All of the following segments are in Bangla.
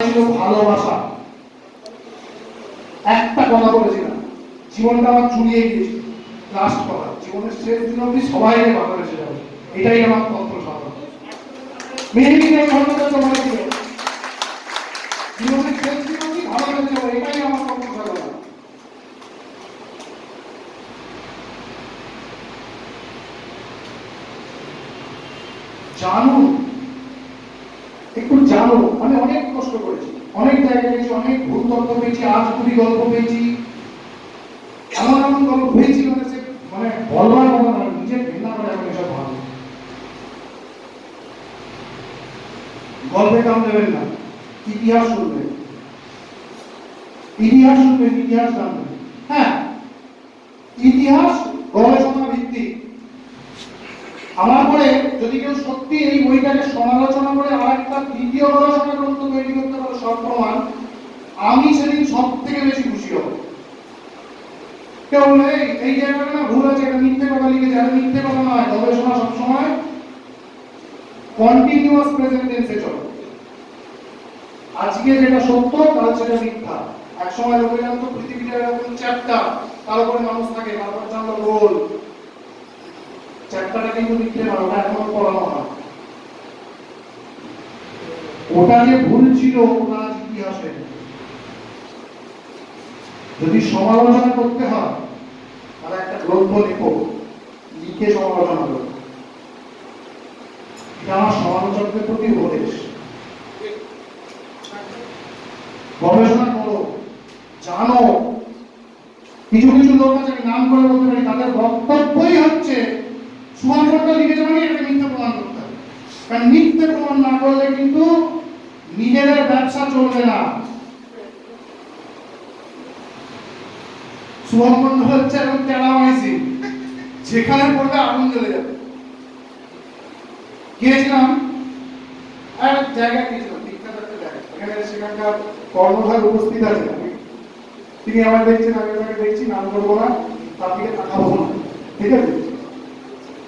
ভালোবাসা। একটা কথা বলেছি না জীবনটা আমার চুরিয়ে লাস্ট কথা। জীবনের শেষ দিন সবাইকে ভালোবেসে যাবে এটাই আমার তন্ত্র সাধন। মেহেদিকে জীবনের শেষ দিন অবধি ভালোবেসে যাবে এটাই আমার জানুন জানো আমি অনেক কষ্ট করেছি, অনেক জায়গায় গেছি অনেক ভুল তথ্য পেয়েছি, আজ কুড়ি গল্প পেয়েছি। এমন এমন গল্প পেয়েছি মানে সে মানে বলবার কথা না নিজে ঘৃণা করে এখন এসব ভালো গল্পে কাম দেবেন না, ইতিহাস শুনবেন। ইতিহাস শুনবেন, ইতিহাস জানবেন। হ্যাঁ ইতিহাস গবেষণা ভিত্তিক আমার পরে যদি কেউ সত্যি এই বইটাকে সমালোচনা করে আর একটা দ্বিতীয় গবেষণা গ্রন্থ তৈরি করতে পারে সব আমি সেদিন সব থেকে বেশি খুশি হব। কেউ বলবে "এই, জায়গাটা না ভুল আছে এটা মিথ্যে কথা লিখেছে। আর মিথ্যে কথা নয় গবেষণা সবসময় কন্টিনিউয়াস প্রেজেন্ট টেন্সে আজকে যেটা সত্য কাল সেটা মিথ্যা। এক সময় লোকে জানতো পৃথিবীটা এরকম চ্যাপ্টার তার উপরে মানুষ থাকে তারপরে জানলো গোল। চ্যাপ্টারটা কিন্তু লিখতে পারো ওটা এখনও পড়ানো হয় ওটা যে ভুল ছিল, ওটা ইতিহাসে যদি সমালোচনা করতে হয়, তাহলে একটা গ্রন্থ লিখো, লিখে সমালোচনা করো। এটা আমার সমালোচকদের প্রতি উপদেশ। গবেষণা করো, জানো, কিছু কিছু লোক আছে নাম করে বলতে পারি, তাদের বক্তব্যই হচ্ছে সুমানটা লিখেছে মানে এটা মিথ্যে প্রমাণ করতে হবে। কারণ মিথ্যে প্রমাণ না করলে কিন্তু নিজেদের ব্যবসা চলবে না। সুমন মন্ডল হচ্ছে এখন টেরামাইসিন যেখানে পড়বে আগুন জ্বলে যাবে। গিয়েছিলাম, আর এক জায়গায় গিয়েছিলাম বিখ্যাত জায়গা এখানে সেখানকার কর্মধার উপস্থিত আছে। তিনি আমার দেখছেন, আমি ওনাকে দেখছি, নাম করব না, তার দিকে তাকাবো না। ঠিক আছে?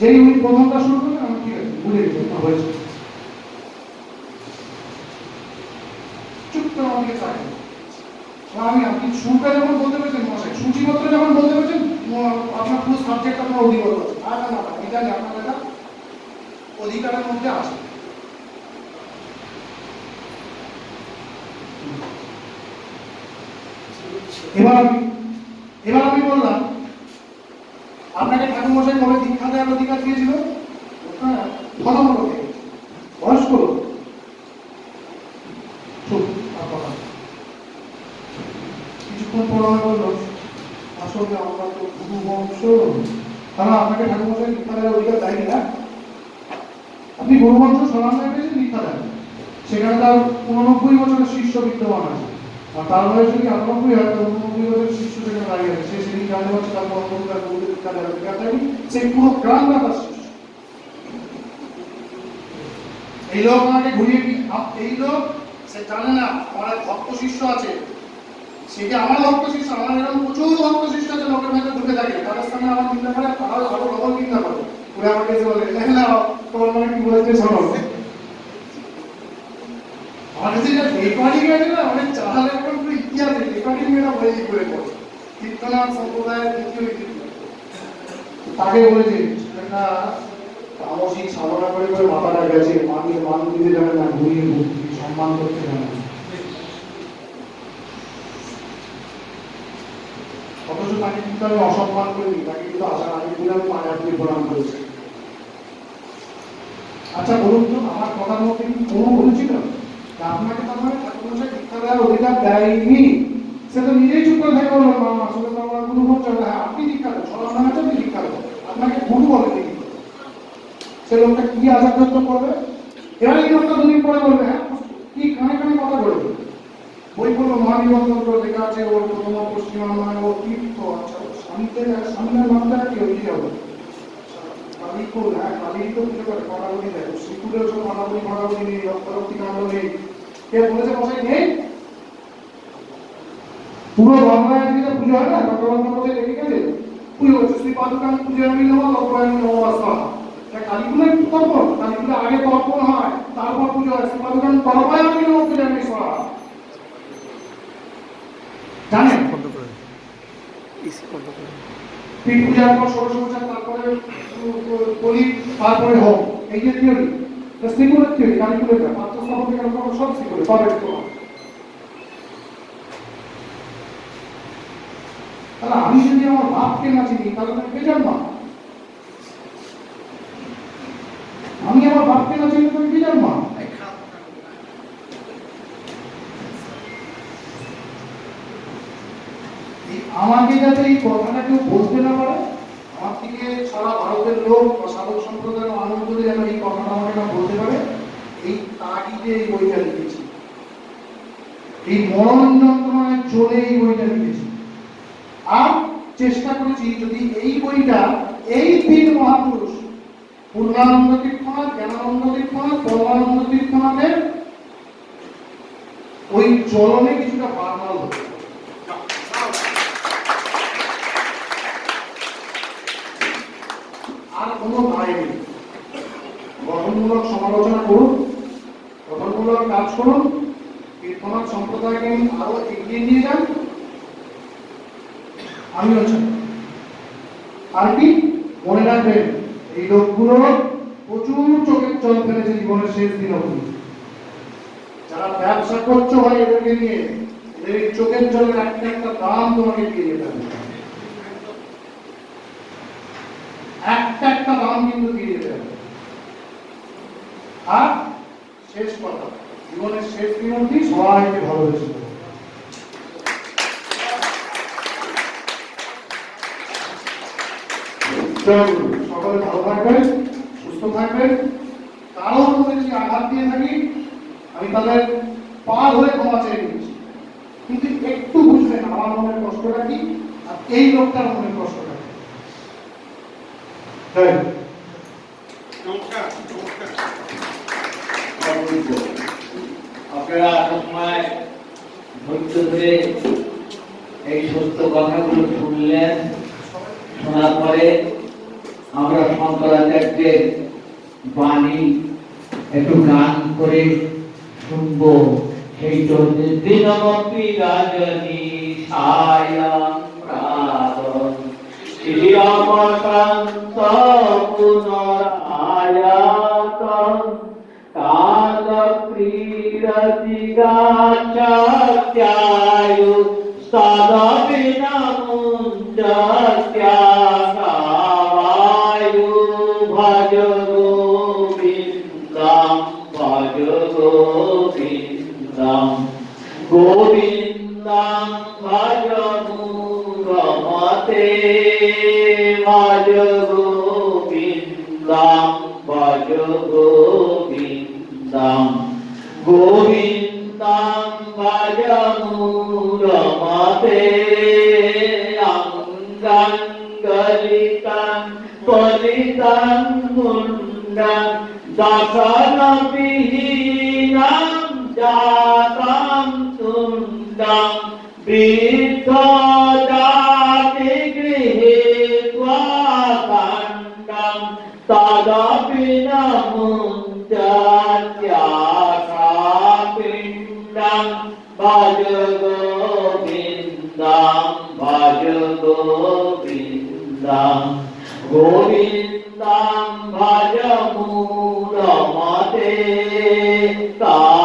যেই উনি প্রথমটা শুরু করলেন ঠিক আছে, ভুলে চুপ করে আমাকে আমি, আপনি যখন বলতে পেরেছেন, মশাই, সূচিপত্র যখন বলতে পেরেছেন আপনার পুরো আপনার অধিগত আছে আর না আপনার অধিকারের মধ্যে আছে। এবার এবার আমি বললাম আপনাকে ঠাকুর মশাই কবে দীক্ষা দেওয়ার অধিকার দিয়েছিল? হ্যাঁ বয়স্ক। কিছুক্ষণ আসলে বংশ। আপনাকে অধিকার না? আপনি গুরু বংশ সেখানে তার উননব্বই বছরের শিষ্য বিদ্যমান আছে। আর তার শিষ্য এই লোক আমাকে ঘুরিয়ে এই লোক সে জানে না আমার ভক্ত শিষ্য আছে। সে আমার ভক্ত শিষ্য? আমার এরকম প্রচুর ভক্ত শিষ্য আছে লোকের মধ্যে ঢুকে থাকে। তাদের সামনে আমার চিন্তা করে তারাও আরও ডবল চিন্তা করে। ওরা আমাকে এসে বলে "না, না তোমার মানে কি বলেছে শোনো। কাছে এটা রেকর্ডিং আছে না অনেক পুরো ইতিহাসে রেকর্ডিং মেয়েরা দিই করে পড়ে কীর্তনাথ সম্প্রদায়ের দ্বিতীয় তাকে বলেছে একটা তামসিক সাধনা করে করে মাথাটা গেছে মানুষ মান দিতে জানে না ঘুরিয়ে ভক্তি সম্মান করতে জানে না অথচ তাকে কিন্তু আমি অসম্মান করিনি তাকে কিন্তু আসার আগে দিন আমি হাত দিয়ে প্রণাম করেছি আচ্ছা বলুন তো, আমার কথার মধ্যে কি কোনো ভুল ছিল? যে আপনাকে মানে ঠাকুরমশাই দীক্ষা দেওয়ার অধিকার দেয়নি। সে তো নিজেই চুপ করে থাকে মা আসলে তো আমার গুরু হ্যাঁ আপনি দেন দেন। আপনাকে গুরু বলে দেখি সে লোকটা কি করবে? এই লোকটা দুদিন পরে বলবে হ্যাঁ কি কানে কানে কথা বলবে লেখা আছে, ওর প্রথম পশ্চিমবাংলায় ও তীর্থ আচ্ছা স্বামীতে স্বামীর নামটা কি ওই হবে? হ্যাঁ কালী তো পুজো করে কড়াগুলি দেয় শ্রীকুলের সব কড়াগুলি কড়াগুলি নেই রক্তারক্তি কাণ্ড নেই। কে বলেছে বসাই নেই? পুরো বাংলায় আজকে পুজো হয় না ভগবান বলে লেগে গেছে পুজো হচ্ছে শ্রী পাদুকান পুজো আমি নেওয়া লক্ষ্যায়ন নেওয়া আসা কালীকুলের তর্পণ কালীকুলে আগে তর্পণ হয় তারপর পুজো হয় শ্রী পাদুকান তর্পায় আমি নেওয়া পুজো আমি সরা জানেন? পীঠ পূজার পর পূজা তারপরে বলি তারপরে হোম। এই যে থিওরি সিঙ্গুলার থিওরি কালীকুলের পাত্র স্থাপন থেকে আরম্ভ সব সিঙ্গুলার পাবে তো তাহলে আমি যদি আমার বাপকে না চিনি, তাহলে আমি বেজন্মা আমি আমার বাপকে না চিনি তো আমি বেজান মা এই আমাকে যাতে এই কথাটা কেউ বলতে না পারে আমার থেকে সারা ভারতের লোক বা সাধক সম্প্রদায়ের মানুষ যদি যেন এই কথাটা আমাকে না বলতে পারে এই তাগিদে এই বইটা লিখেছি এই মরণ যন্ত্রণায় চলে এই বইটা লিখেছি। আর চেষ্টা করেছি যদি এই বইটা এই তিন মহাপুরুষ, পূর্ণানন্দ তীর্থনাথ, জ্ঞানানন্দ তীর্থনাথ, পরমানন্দ তীর্থনাথের ওই চলনে কিছুটা বারমাল আর কোনো দায় নেই। গঠনমূলক সমালোচনা করুন, গঠনমূলক কাজ করুন আরও এগিয়ে নিয়ে যান। আমিও আর কি মনে রাখবেন, এই লোকগুলো প্রচুর চোখের ফেলেছে জীবনের শেষ দিন অবধি। যারা ব্যবসা করছ ভাই এদেরকে নিয়ে, এদের এই চোখের একটা একটা দাম তোমাকে দিয়ে যেতে হবে। একটা একটা দাম কিন্তু দিয়ে যেতে হবে। আর শেষ কথা জীবনের শেষ দিন অবধি সবাইকে ভালোবেসে। সকলে ভালো থাকবেন, সুস্থ থাকবেন। কারোর মধ্যে যদি আঘাত দিয়ে থাকি, আমি তাদের পার হয়ে ক্ষমা চেয়ে নিচ্ছি। কিন্তু একটু বুঝবেন, আমার মনের কষ্টটা কি? আর এই লোকটার মনের কষ্টটা কি জয় গুরু। আপনারা সবসময় ধৈর্য ধরে এই সত্য কথাগুলো শুনলেন। শোনার পরে আমরা শঙ্করাচার্যের বাণী একটু গান করে শুনব। সেই জন্য কালক্রীড়তি গাচ্ছাত্যায়ু সদবিনমুঞ্জত্যাসাবায়ু ভজ গোবিন্দম ভজ গোবিন্দম গোবিন্দম ভজ মুরমতে ভজ গোবিন্দম ভজ গোবিন্দম গোবিন্দম ভজ মুরমতে অঙ্গলিতং জাতাম মুণ্ডং দশনবিহীনং গোবিন্দং ভজ মূরমতে কাস্তাং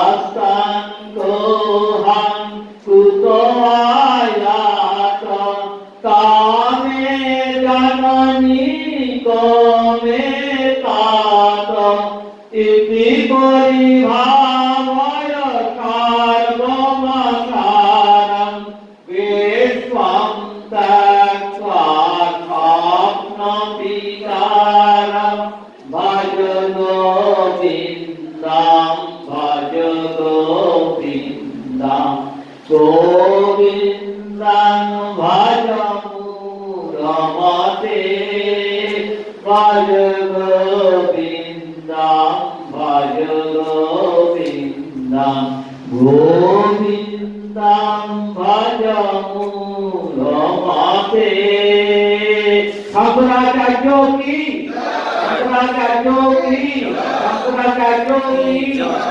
গোবিন্দম ভজ রমতে শঙ্করাচার্য কি শঙ্করাচার্য কি শঙ্করাচার্য কি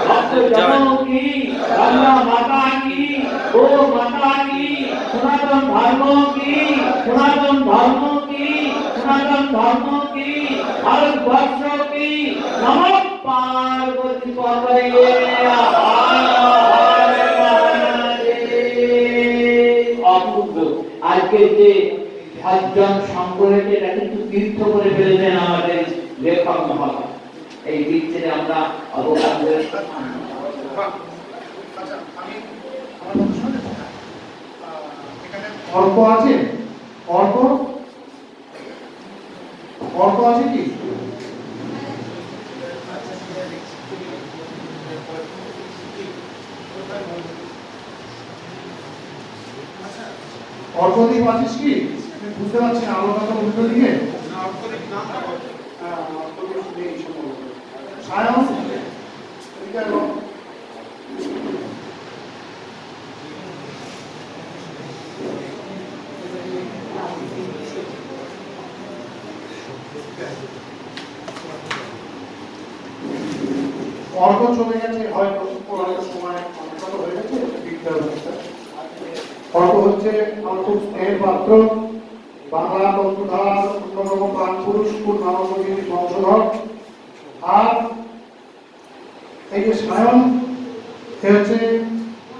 ভক্ত জন কি গঙ্গা মাতা কি গো মাতা কি সনাতন ধর্ম কি সনাতন ধর্ম কি সনাতন ধর্ম কি ভারতবর্ষ কি আজকে যে এটা কিন্তু তীর্থ করে ফেলেছেন আমাদের লেখক এই দিক থেকে আমরা অবদান আছে? অর্ক অর্ক আছে কি? অর্কদীপ আছিস কি? বুঝতে পারছি না আলো কথা দিকে। সায়ন চলে গেছে, হয়তো হয়তো সময় অনেকটা তো হয়ে গেছে, বিদ্যার অবস্থা হচ্ছে পাত্র। বাংলা প্রাণ পুরুষ পূর্ণানন্দগিরি বংশধর? আর এই যে সায়ন, সে হচ্ছে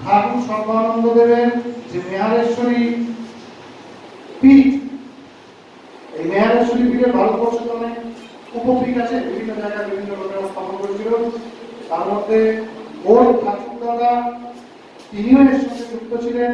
ঠাকুর সর্বানন্দ দেবের যে মেহারেশ্বরী পীঠ। এই মেহারেশ্বরী পীঠে ভারতবর্ষে অনেক উপপীঠ আছে, বিভিন্ন জায়গায় বিভিন্ন লোকেরা স্থাপন করেছিল। তার মধ্যে ওর ঠাকুর দাদা তিনিও এর সঙ্গে যুক্ত ছিলেন।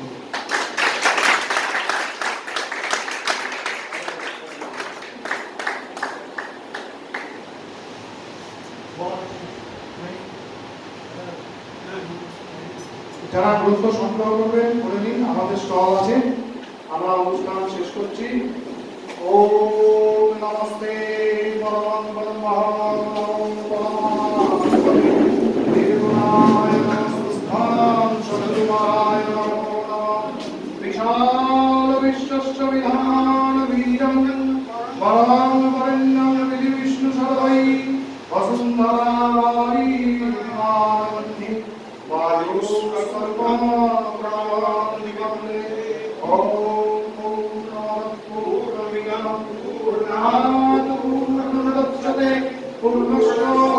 যারা গ্রন্থ সংগ্রহ করবেন করে নিন আমাদের স্টল আছে। আমরা অনুষ্ঠান শেষ করছি। ওম নমস্তে বিশাল বিশ্বস্য বিধান Lord.